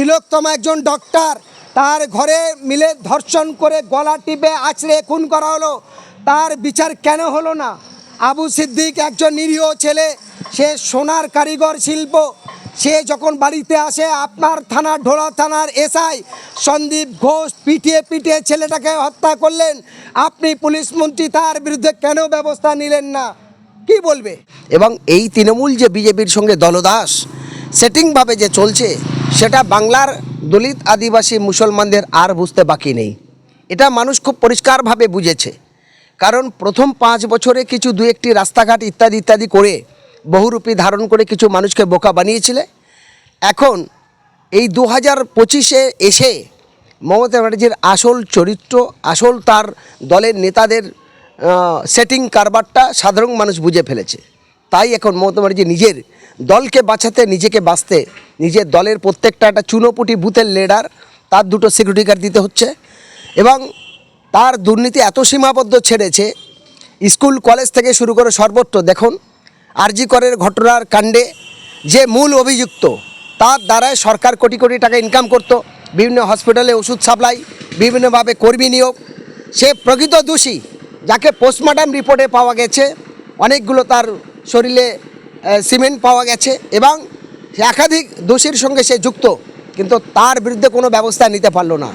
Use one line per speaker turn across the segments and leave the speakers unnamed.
তিলোত্তম একজন ডক্টর তার ঘরে মিলে ধর্ষণ করে গলা টিপে আছড়ে খুন করা হলো। তার বিচার কেন হলো না? আবু সিদ্দিক একজন নিরীহ ছেলে, সে সোনার কারিগর শিল্প। সে যখন বাড়িতে আসে, আপনার থানার ঢোলা থানার এসআই সন্দীপ ঘোষ পিটিয়ে পিটিয়ে ছেলেটাকে হত্যা করলেন। আপনি পুলিশ মন্ত্রী, তার বিরুদ্ধে কেন ব্যবস্থা নিলেন না? কি বলবে? এবং এই তৃণমূল যে বিজেপির সঙ্গে দলদাস সেটিংভাবে যে চলছে সেটা বাংলার দলিত আদিবাসী মুসলমানদের আর বুঝতে বাকি নেই। এটা মানুষ খুব পরিষ্কারভাবে বুঝেছে। কারণ প্রথম পাঁচ বছরে কিছু দু একটি রাস্তাঘাট ইত্যাদি ইত্যাদি করে বহুরূপী ধারণ করে কিছু মানুষকে বোকা বানিয়েছিলে। এখন এই দু হাজার পঁচিশে এসে মমতা ব্যানার্জির আসল চরিত্র, আসল তার দলের নেতাদের সেটিং কারবারটা সাধারণ মানুষ বুঝে ফেলেছে। তাই এখন মমতা ব্যানার্জি নিজের দলকে বাঁচাতে, নিজেকে বাঁচতে, নিজের দলের প্রত্যেকটা একটা চুনোপুটি বুথের লিডার তার দুটো সিকিউরিটি গার্ড দিতে হচ্ছে এবং তার দুর্নীতি এত সীমাবদ্ধ ছেড়েছে, স্কুল কলেজ থেকে শুরু করে সর্বত্র দেখুন, আরজি করের ঘটনার কাণ্ডে যে মূল অভিযুক্ত, তার দ্বারায় সরকার কোটি কোটি টাকা ইনকাম করত, বিভিন্ন হসপিটালে ওষুধ সাপ্লাই বিভিন্নভাবে কর্মী নিয়োগ। সে প্রকৃত দোষী, যাকে পোস্টমর্টম রিপোর্টে পাওয়া গেছে, অনেকগুলো তার শরীরে সিমেন্ট পাওয়া গেছে এবং একাধিক দোষীর সঙ্গে সে যুক্ত, কিন্তু তার বিরুদ্ধে কোনো ব্যবস্থা নিতে পারল না।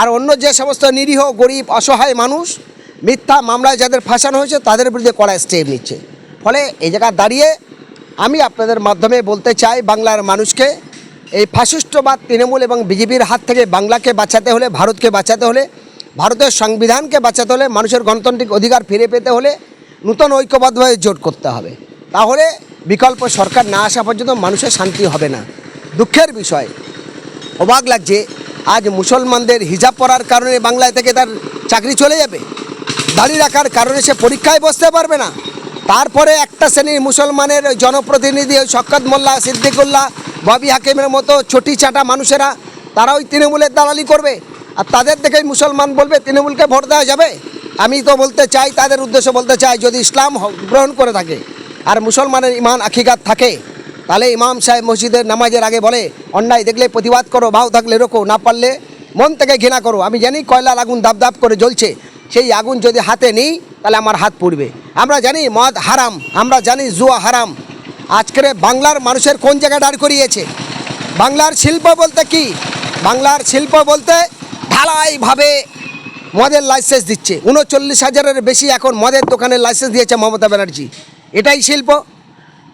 আর অন্য যে সমস্ত নিরীহ, গরিব, অসহায় মানুষ, মিথ্যা মামলায় যাদের ফাঁসানো হয়েছে, তাদের বিরুদ্ধে কড়া স্টেপ নিচ্ছে। ফলে এই জায়গায় দাঁড়িয়ে আমি আপনাদের মাধ্যমে বলতে চাই, বাংলার মানুষকে এই ফাসিস্টবাদ তৃণমূল এবং বিজেপির হাত থেকে বাংলাকে বাঁচাতে হলে, ভারতকে বাঁচাতে হলে, ভারতের সংবিধানকে বাঁচাতে হলে, মানুষের গণতান্ত্রিক অধিকার ফিরে পেতে হলে নূতন ঐক্যবদ্ধভাবে জোট করতে হবে। তাহলে বিকল্প সরকার না আসা পর্যন্ত মানুষের শান্তি হবে না। দুঃখের বিষয়, অবাক লাগছে, আজ মুসলমানদের হিজাব পরার কারণে বাংলায় থেকে তার চাকরি চলে যাবে। দাঁড়িয়ে রাখার কারণে সে পরীক্ষায় বসতে পারবে না। তারপরে একটা শ্রেণির মুসলমানের জনপ্রতিনিধি ওই শক্কত মোল্লা, সিদ্দিকুল্লাহ, ববি হাকিমের মতো ছটি চাটা মানুষেরা, তারা ওই তৃণমূলের দালালি করবে। আর তাদের দেখেই মুসলমান বলবে, তৃণমূলকে ভোট দেওয়া যাবে? আমি তো বলতে চাই, তাদের উদ্দেশ্য বলতে চাই, যদি ইসলাম গ্রহণ করে থাকে। আর মুসলমানের ইমান আখিকাত থাকে। তাহলে ইমাম সাহেব মসজিদের নামাজের আগে বলে, অন্যায় দেখলে প্রতিবাদ করো, ভাও থাকলে রোকো, না পারলে মন থেকে ঘৃণা করো। আমি জানি কয়লার আগুন দাপ দাপ করে জ্বলছে, সেই আগুন যদি হাতে নিই, তাহলে আমার হাত পুড়বে। আমরা জানি মদ হারাম, আমরা জানি জুয়া হারাম। আজকের বাংলার মানুষের কোন জায়গায় দাঁড় করিয়েছে? বাংলার শিল্প বলতে কি? বাংলার শিল্প বলতে ঢালাইভাবে মদের লাইসেন্স দিচ্ছে। উনচল্লিশ হাজারের বেশি এখন মদের দোকানের লাইসেন্স দিয়েছে মমতা ব্যানার্জি। এটাই শিল্প।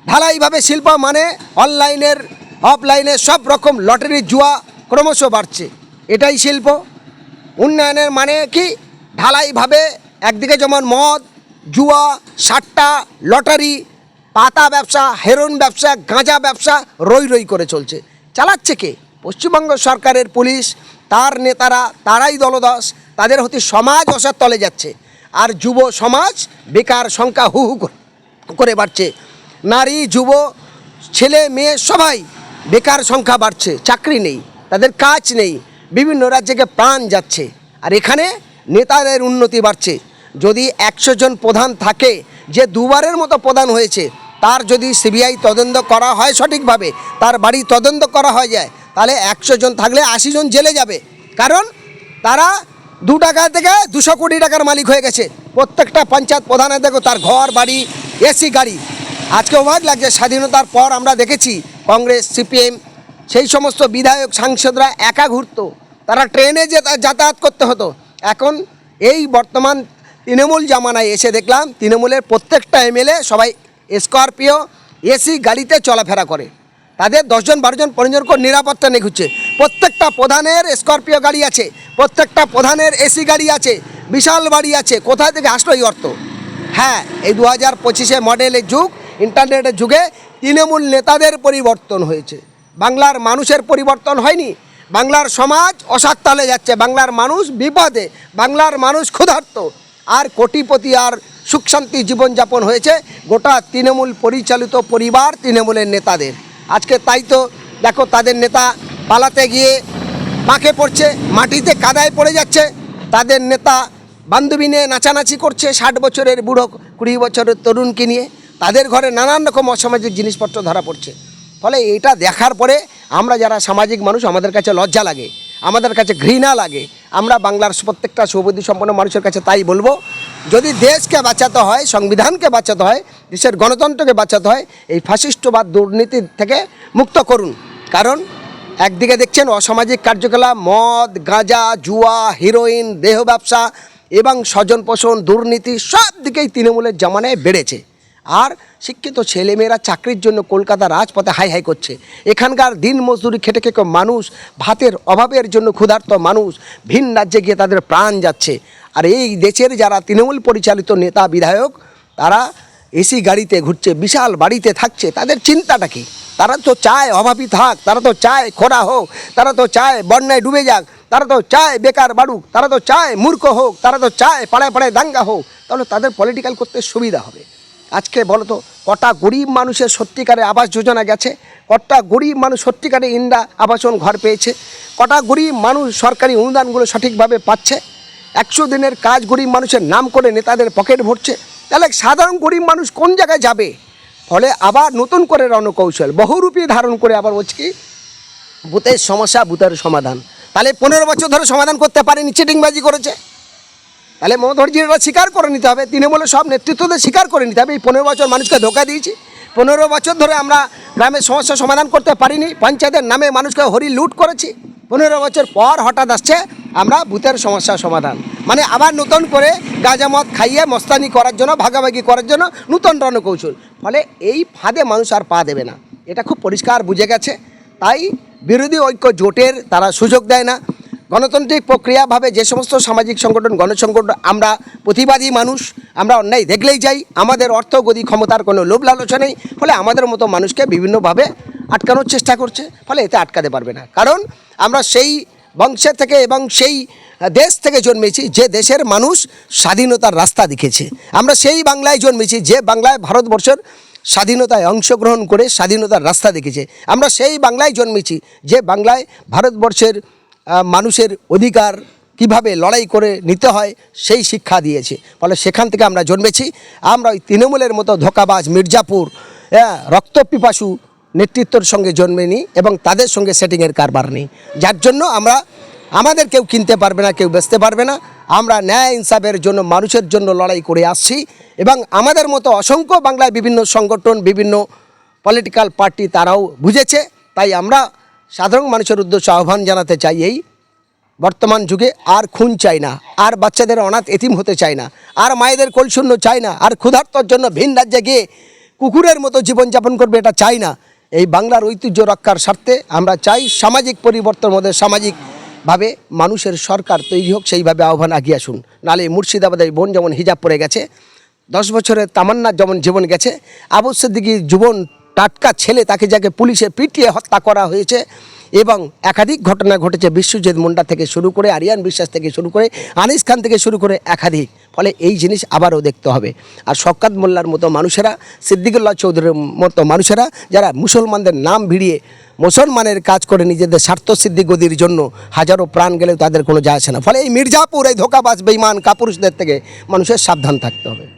ঢালাইভাবে শিল্প মানে অনলাইনের, অফলাইনে সব রকম লটারি জুয়া ক্রমশ বাড়ছে। এটাই শিল্প। উন্নয়নের মানে কি? ঢালাইভাবে একদিকে যেমন মদ, জুয়া, সাট্টা, লটারি, পাতা ব্যবসা, হেরোইন ব্যবসা, গাঁজা ব্যবসা রই রই করে চলছে। চালাচ্ছে কে? পশ্চিমবঙ্গ সরকারের পুলিশ, তার নেতারা, তারাই দলদাস, তাদের হতে সমাজ অসার তলে যাচ্ছে। আর যুব সমাজ বেকার সংখ্যা হু হু করে- করে বাড়ছে। নারী, যুব, ছেলে, মেয়ে, সবাই বেকার সংখ্যা বাড়ছে, চাকরি নেই, তাদের কাজ নেই, বিভিন্ন রাজ্যকে প্রাণ যাচ্ছে। আর এখানে নেতাদের উন্নতি বাড়ছে। যদি একশো জন প্রধান থাকে, যে দুবারের মতো প্রধান হয়েছে, তার যদি সিবিআই তদন্ত করা হয় সঠিকভাবে, তার বাড়ি তদন্ত করা হয়ে যায়, তাহলে একশো জন থাকলে আশি জন জেলে যাবে। কারণ তারা দু টাকা থেকে দুশো কোটি টাকার মালিক হয়ে গেছে। প্রত্যেকটা পঞ্চায়েত প্রধানের দেখো, তার ঘর, বাড়ি এসি গাড়ি। আজকে অবাক লাগছে, স্বাধীনতার পর আমরা দেখেছি কংগ্রেস, সিপিএম, সেই সমস্ত বিধায়ক, সাংসদরা একা ঘুরতো। তারা ট্রেনে যেতা- যাতায়াত করতে হতো। এখন এই বর্তমান তৃণমূল জামানায় এসে দেখলাম, তৃণমূলের প্রত্যেকটা এমএলএ সবাই স্করপিও, এসি গাড়িতে চলাফেরা করে। তাদের দশজন বারোজন পনেরোজন করে নিরাপত্তা নিয়ে ঘুরছে। প্রত্যেকটা প্রধানের স্করপিও গাড়ি আছে, প্রত্যেকটা প্রধানের এসি গাড়ি আছে, বিশাল বাড়ি আছে কোথা থেকে আসলো এই অর্থ? হ্যাঁ এই দু হাজার পঁচিশে মডেলের যুগ, ইন্টারনেটের যুগে তৃণমূল নেতাদের পরিবর্তন হয়েছে। বাংলার মানুষের পরিবর্তন হয়নি। বাংলার সমাজ অসাত্তালে যাচ্ছে। বাংলার মানুষ বিপদে। বাংলার মানুষ ক্ষুধার্ত। আর কোটিপতি আর সুখ শান্তি জীবনযাপন হয়েছে। গোটা তৃণমূল পরিচালিত পরিবার তৃণমূলের নেতাদের। আজকে তাই তো দেখো তাদের নেতা পালাতে গিয়ে মাকে পড়ছে, মাটিতে কাদায় পড়ে যাচ্ছে। তাদের নেতা বান্ধবী নিয়ে নাচানাচি করছে ষাট বছরের বুড়ো, কুড়ি বছরের তরুণকে নিয়ে। তাদের ঘরে নানান রকম অসামাজিক জিনিসপত্র ধরা পড়ছে। ফলে এটা দেখার পরে আমরা যারা সামাজিক মানুষ, আমাদের কাছে লজ্জা লাগে, আমাদের কাছে ঘৃণা লাগে। আমরা বাংলার প্রত্যেকটা সৌবুদ্ধি সম্পন্ন মানুষের কাছে তাই বলব, যদি দেশকে বাঁচাতে হয়, সংবিধানকে বাঁচাতে হয়, দেশের গণতন্ত্রকে বাঁচাতে হয়, এই ফাশিস্টবাদ দুর্নীতি থেকে মুক্ত করুন। কারণ একদিকে দেখছেন অসামাজিক কার্যকলাপ, মদ, গাঁজা, জুয়া, হিরোইন, দেহ ব্যবসা এবং স্বজন পোষণ দুর্নীতি সব দিকেই তৃণমূলের জামানায় বেড়েছে। আর শিক্ষিত ছেলেমেয়েরা চাকরির জন্য কলকাতা রাজপথে হাই হাই করছে। এখানকার দিন মজদুরি খেটে খেটে মানুষ, ভাতের অভাবের জন্য ক্ষুধার্ত মানুষ, ভিন রাজ্যে গিয়ে তাদের প্রাণ যাচ্ছে। আর এই দেশের যারা তৃণমূল পরিচালিত নেতা, বিধায়ক, তারা এসি গাড়িতে ঘুরছে, বিশাল বাড়িতে থাকছে, তাদের চিন্তাটা কি? তারা তো চায় অভাবী থাক, তারা তো চায় খোরা হোক, তারা তো চায় বন্যায় ডুবে যাক তারা তো চায় বেকার বাড়ুক, তারা তো চায় মূর্খ হোক, তারা তো চায় পাড়ায় পাড়ায় দাঙ্গা হোক, তাহলে তাদের পলিটিক্যাল করতে সুবিধা হবে। আজকে বলো তো কটা গরিব মানুষের সত্যিকারে আবাস যোজনা গেছে, কটা গরিব মানুষ সত্যিকারে ইন্দিরা আবাসন ঘর পেয়েছে, কটা গরিব মানুষ সরকারি অনুদানগুলো সঠিকভাবে পাচ্ছে, একশো দিনের কাজ গরিব মানুষের নাম করে নেতাদের পকেট ভরছে, তাহলে সাধারণ গরিব মানুষ কোন জায়গায় যাবে? ফলে আবার নতুন করে রণকৌশল, বহুরূপী ধারণ করে আবার বলছি কি? বুথের সমস্যা বুথের সমাধান। তাহলে পনেরো বছর ধরে সমাধান করতে পারেনি চিটিংবাজি করেছে। তাহলে মধুরজিরা স্বীকার করে নিতে হবে, তৃণমূলের সব নেতৃত্বদের স্বীকার করে নিতে হবে, এই পনেরো বছর মানুষকে ধোকা দিয়েছি। পনেরো বছর ধরে আমরা গ্রামের সমস্যা সমাধান করতে পারিনি, পঞ্চায়েতের নামে মানুষকে হরি লুট করেছি। পনেরো বছর পর হঠাৎ আসছে আমরা বুথের সমস্যা সমাধান। মানে আবার নতুন করে গাঁজা মদ খাইয়ে মস্তানি করার জন্য, ভাগাভাগি করার জন্য নূতন রণকৌশল। ফলে এই ফাঁদে মানুষ আর পা দেবে না। এটা খুব পরিষ্কার বুঝে গেছে। তাই বিরোধী ঐক্য জোটের তারা সুযোগ দেয় না। গণতান্ত্রিক প্রক্রিয়াভাবে যে সমস্ত সামাজিক সংগঠন, গণসংগঠন, আমরা প্রতিবাদী মানুষ, আমরা অন্যায় দেখলেই যাই, আমাদের অর্থগতি ক্ষমতার কোনো লোভ লালসা নেই, ফলে আমাদের মতো মানুষকে বিভিন্নভাবে আটকানোর চেষ্টা করছে, ফলে এতে আটকাতে পারবে না। কারণ আমরা সেই বংশের থেকে এবং সেই দেশ থেকে জন্মেছি, যে দেশের মানুষ স্বাধীনতার রাস্তা দেখেছে। আমরা সেই বাংলায় জন্মেছি, যে বাংলায় ভারতবর্ষের স্বাধীনতায় অংশগ্রহণ করে স্বাধীনতার রাস্তা দেখেছে। আমরা সেই বাংলায় জন্মেছি, যে বাংলায় ভারতবর্ষের মানুষের অধিকার কীভাবে লড়াই করে নিতে হয় সেই শিক্ষা দিয়েছে। ফলে সেখান থেকে আমরা জন্মেছি। আমরা ওই তৃণমূলের মতো ধোকাবাজ মির্জাপুর হ্যাঁ রক্তপিপাসু নেতৃত্বর সঙ্গে জন্মে নিই এবং তাদের সঙ্গে সেটিংয়ের কারবার নেই। যার জন্য আমরা আমাদের কেউ কিনতে পারবে না, কেউ বেচতে পারবে না। আমরা ন্যায় ইনসাফের জন্য, মানুষের জন্য লড়াই করে আসছি এবং আমাদের মতো অসংখ্য বাংলায় বিভিন্ন সংগঠন, বিভিন্ন পলিটিক্যাল পার্টি তারাও বুঝেছে। তাই আমরা সাধারণ মানুষের উদ্দেশ্যে আহ্বান জানাতে চাই এই বর্তমান যুগে, আর খুন চাই না, আর বাচ্চাদের অনাথ এতিম হতে চাই না, আর মায়েদের কলশূন্য চাই না, আর ক্ষুধার্তর জন্য ভিন রাজ্যে গিয়ে কুকুরের মতো জীবনযাপন করবে এটা চাই না। এই বাংলার ঐতিহ্য রক্ষার স্বার্থে আমরা চাই সামাজিক পরিবর্তন মধ্যে সামাজিকভাবে মানুষের সরকার তৈরি হোক, সেইভাবে আহ্বান আগিয়ে আসুন। নালে মুর্শিদাবাদের বোন যেমন হিজাব পড়ে গেছে, দশ বছরের তামান্না যেমন জীবন গেছে, আবু দিকে জীবন টাটকা ছেলে তাকে যাকে পুলিশে পিটিয়ে হত্যা করা হয়েছে এবং একাধিক ঘটনা ঘটেছে বিশ্বজিৎ মুন্ডা থেকে শুরু করে, আরিয়ান বিশ্বাস থেকে শুরু করে, আনিস খান থেকে শুরু করে একাধিক। ফলে এই জিনিস আবারও দেখতে হবে। আর শকাত মোল্লার মতো মানুষেরা, সিদ্দিকুল্লাহ চৌধুরীর মতো মানুষেরা, যারা মুসলমানদের নাম ভিড়িয়ে মুসলমানের কাজ করে নিজেদের স্বার্থ সিদ্ধি গদির জন্য হাজারো প্রাণ গেলেও তাদের কোনো যায় আসে না। ফলে এই মির্জাপুর, এই ধোকাবাজ বেইমান কাপুরুষদের থেকে মানুষের সাবধান থাকতে হবে।